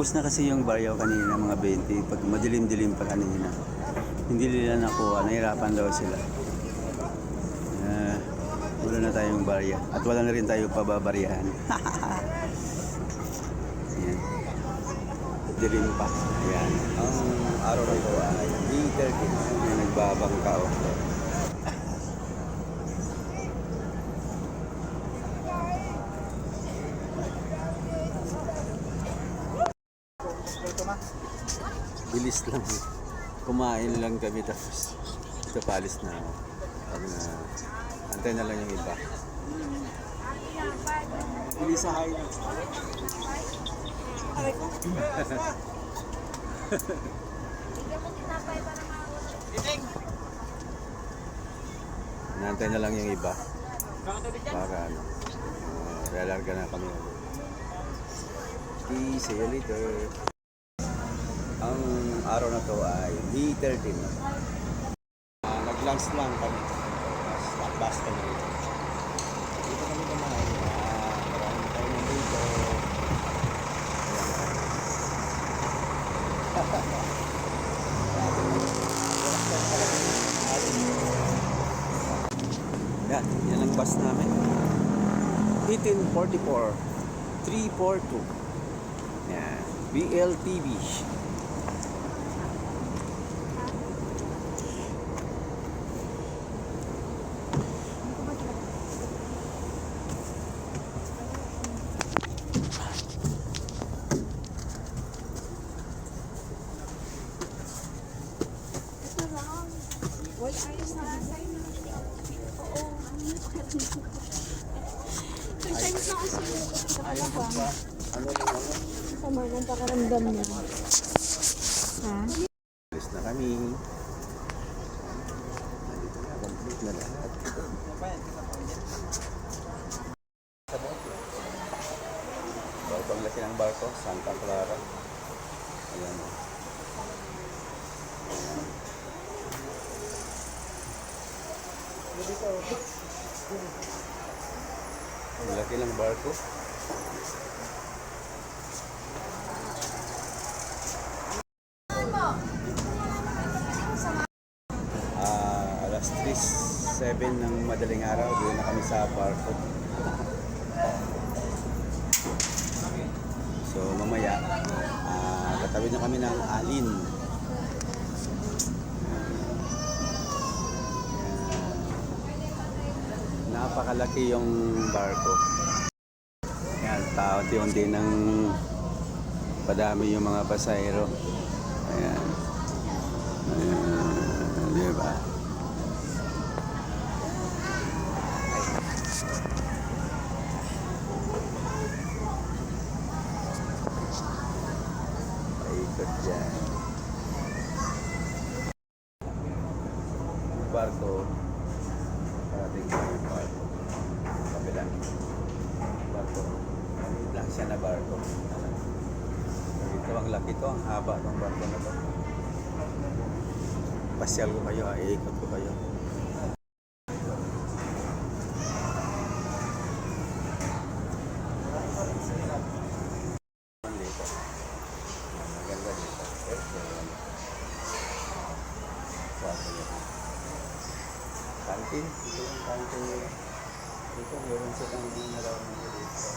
Ubus na kasi yung baryo kanina, mga 20. Pag madilim-dilim pa kanina. Hindi nila nakuha. Nahirapan daw sila. Uh, wala na tayong barya. At wala na rin tayo pababaryahan. Ayan. Dilim pa. Ayan. Ang araw na ito ay May 13. May Bilis lang. Kumain lang kami tapos ito palis na ako. Sabi na, antay na lang yung iba. Bilisahay na. Nantay na lang yung iba. Para ano, uh, relarga na kami. See you later. Ang araw na to ay May 13. Ah, Nag-lunch lang kami. Bas- Bus kami dito. Dito kami kumain. Ah, maraming tayo nandito. Yan, yan ang bus namin. 1844 342 Yan, BLTV. Sama ng pakaramdam mo. Ha? Alis na kami. Complete na lahat. Barko, ang laki ng barko, Santa Clara. Ayan o. Ang laki ng barko. Alas 3, 7 ng madaling araw, doon na kami sa barko. So mamaya, ah, tatawid na kami ng Alin. Napakalaki yung barko. Yan, tao unti ng padami yung mga pasahero. Ayan. Ayan, di ba? Paikot dyan. Barko, parating pa yung barko. Kabila. Barko. Lang siya na barko. Ito ang laki to, ang haba ng barko na to. Pasyal ko kayo, ah, iikot ko kayo. Dito. Maganda dito. Kwarto niya. Kantin. Ito yung kantin nila. Dito, meron silang narawan dito.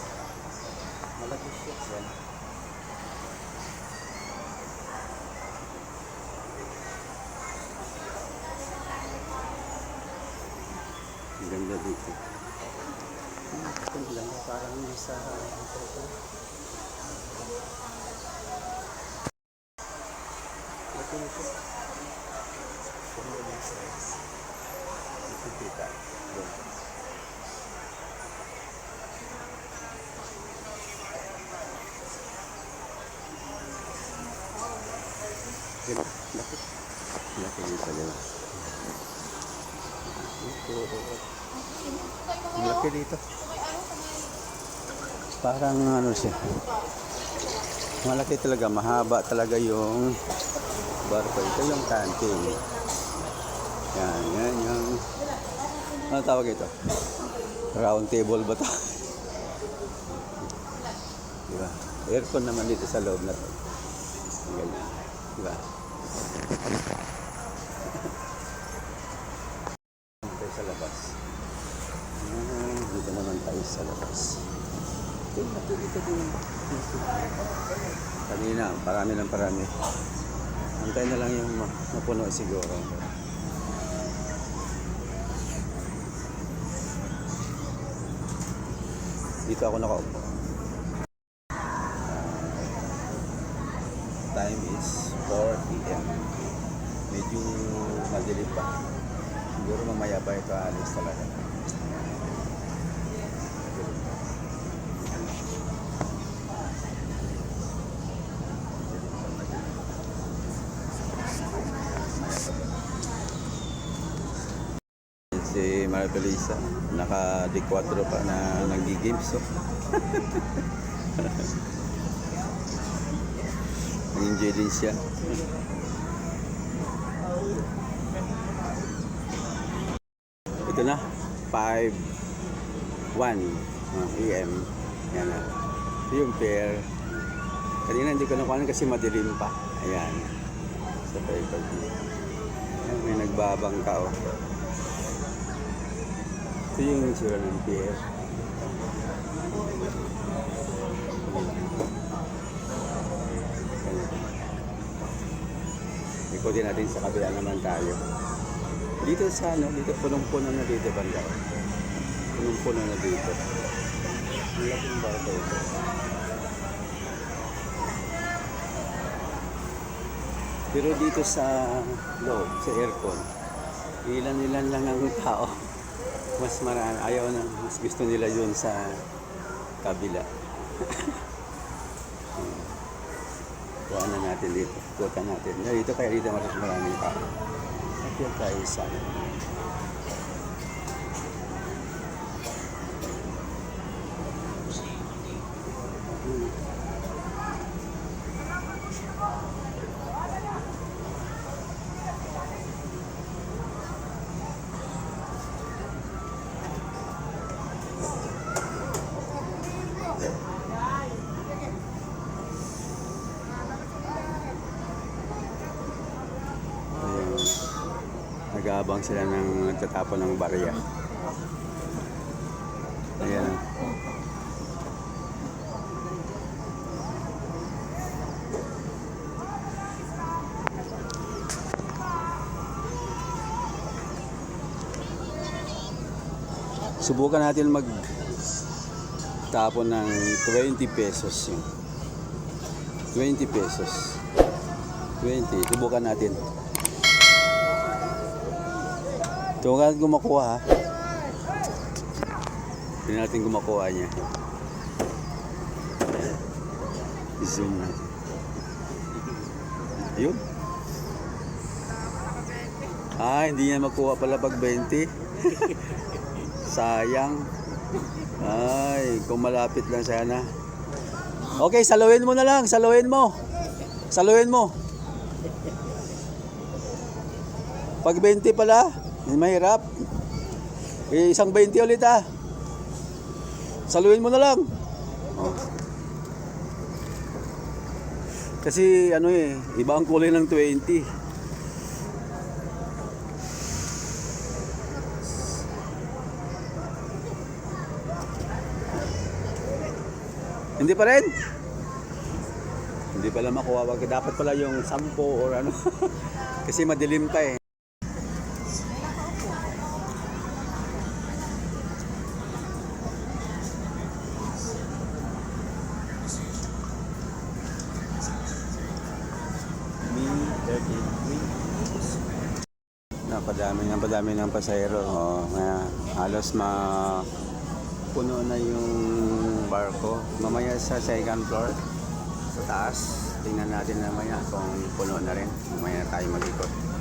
Malaki siya yan. Ang ganda dito. Ang lang, parang nasa hotel. Laki nito. Puno ng kita. Doon. Ganda. Laki. Laki dito. Diba? Ito. Ang laki dito. Parang ano siya. Malaki talaga, mahaba talaga yung barko. Ito yung canteen. Yan, yan yung... Ano tawag ito? Round table ba to? Diba? Aircon naman dito sa loob na to. Ang Ganyan. Diba? Tayo sa labas. Ah, dito naman tayo sa labas. Dito, dito, dito. Kanina, parami ng parami. Antay na lang yung ma- mapuno siguro. Dito ako nakaupo. Time is 4 p.m. Medyo madilim pa. Siguro mamaya pa ito alis talaga. Si Maripelisa, naka D4 pa na nag-games. So. Nag-enjoy din siya. Ito na, 5 1 uh, AM. Yan na. Ito yung pair. Kanina hindi ko nakuha kasi madilim pa. Ayan. Sa pag Ayan, may nagbabang ka oh. Ito yung itsura ng pier. Ikutin natin sa kabila naman tayo. Dito sa ano, dito punong-puno na dito banda. Punong-puno na dito. Ang laking barko ito. Pero dito sa loob, sa aircon, ilan-ilan lang ang tao. Mas marami, ayaw na, mas gusto nila yun sa kabila. Kuha na natin dito. Kuha natin. Dito kaya dito mas maraming tao. At tayo sa Nag-aabang sila ng nagtatapon ng barya. Ayan. Subukan natin mag tapon ng 20 pesos yun. 20 pesos. 20. Subukan natin. Tumagal gumakuha ha. Hindi natin gumakuha niya. I-zoom natin. Yun. Ah, hindi niya makuha pala pag 20. Sayang. Ay, kung malapit lang sana. Okay, saluhin mo na lang. Saluhin mo. Saluhin mo. Pag 20 pala, mahirap. Eh, isang 20 ulit ah. Saluhin mo na lang. Oh. Kasi ano eh, iba ang kulay ng 20. Hindi pa rin? Hindi pala makuha. Dapat pala yung 10 or ano. Kasi madilim pa eh. Napadami ng padami ng pasahero. Oh, na halos ma puno na yung barko. Mamaya sa second floor, sa taas, tingnan natin mamaya kung puno na rin. Mamaya tayo mag-ikot.